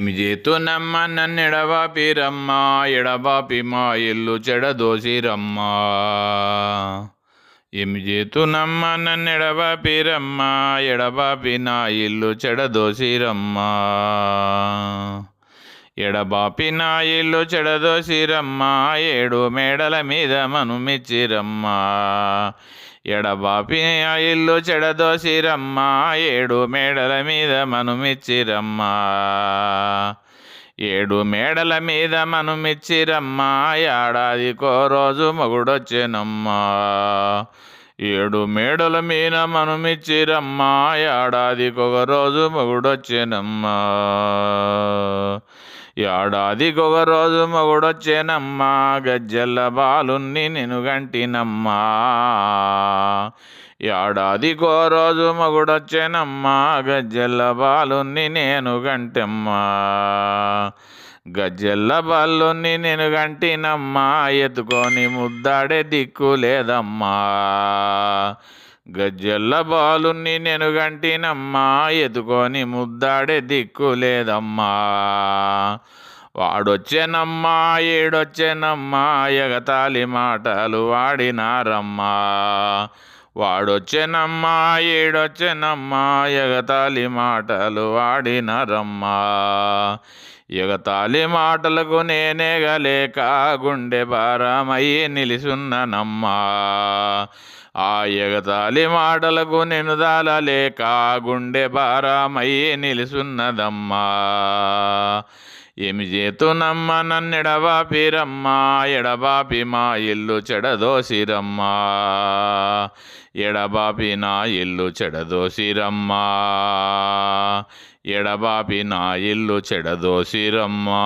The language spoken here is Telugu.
చేతునమ్మ నన్నెడబాపిరమ్మ ఎడబాపి మా ఇల్లు చెడదోసిరమ్మ ఏమి చేతునమ్మ నన్నెడబాపిరమ్మ ఎడబాపి నా ఇల్లు చెడదోసిరమ్మ ఎడబాపి నా ఇల్లు చెడదోసిరమ్మ ఏడు మేడల మీద మనుమిచ్చిరమ్మ. ఎడబాపి ఆ ఇల్లు చెడదోసిరమ్మ ఏడు మేడల మీద మనుమిచ్చిరమ్మ. ఏడు మేడల మీద మనుమిచ్చిరమ్మ ఏడాదికో రోజు మొగుడొచ్చెనమ్మా. ఏడు మేడల మీద మనుమిచ్చిరమ్మ ఏడాదికొక రోజు మొగుడొచ్చెనమ్మా. ఏడాదికొక రోజు మగుడొచ్చేనమ్మా గజ్జెల్ల బాలున్ని నేను గంటినమ్మా. ఏడాదికో రోజు మగుడొచ్చేనమ్మా గజ్జెల్ల బాలున్ని నేను గంటమ్మా. గజ్జెల్ల బల్లుని నేను గంటినమ్మా ఎత్తుకొని ముద్దాడే దిక్కు లేదమ్మా. గజ్జెల్ల బాలుని నేను గంటినమ్మా ఎత్తుకొని ముద్దాడే దిక్కు లేదమ్మా. వాడొచ్చెనమ్మా ఏడొచ్చెనమ్మా ఎగతాళి మాటలు వాడినారమ్మా. వాడొచ్చెనమ్మా ఏడొచ్చెనమ్మా ఎగతాళి మాటలు వాడినారమ్మా. ఎగతాళి మాటలకు నేనేగలేక గుండె భారమయ్యి నిలిసున్ననమ్మా. ఆ ఎగతాళి మాటలకు నేను దాలలేక గుండె భారమయ్యి నిలుసున్నదమ్మా. ఏమి చేతునమ్మ నన్నెడబాపిరమ్మా ఎడబాపి మా ఇల్లు చెడదోసిరమ్మ ఎడబాపి నా ఇల్లు చెడదోసిరమ్మ ఎడబాపి నా ఇల్లు చెడదోసిరమ్మా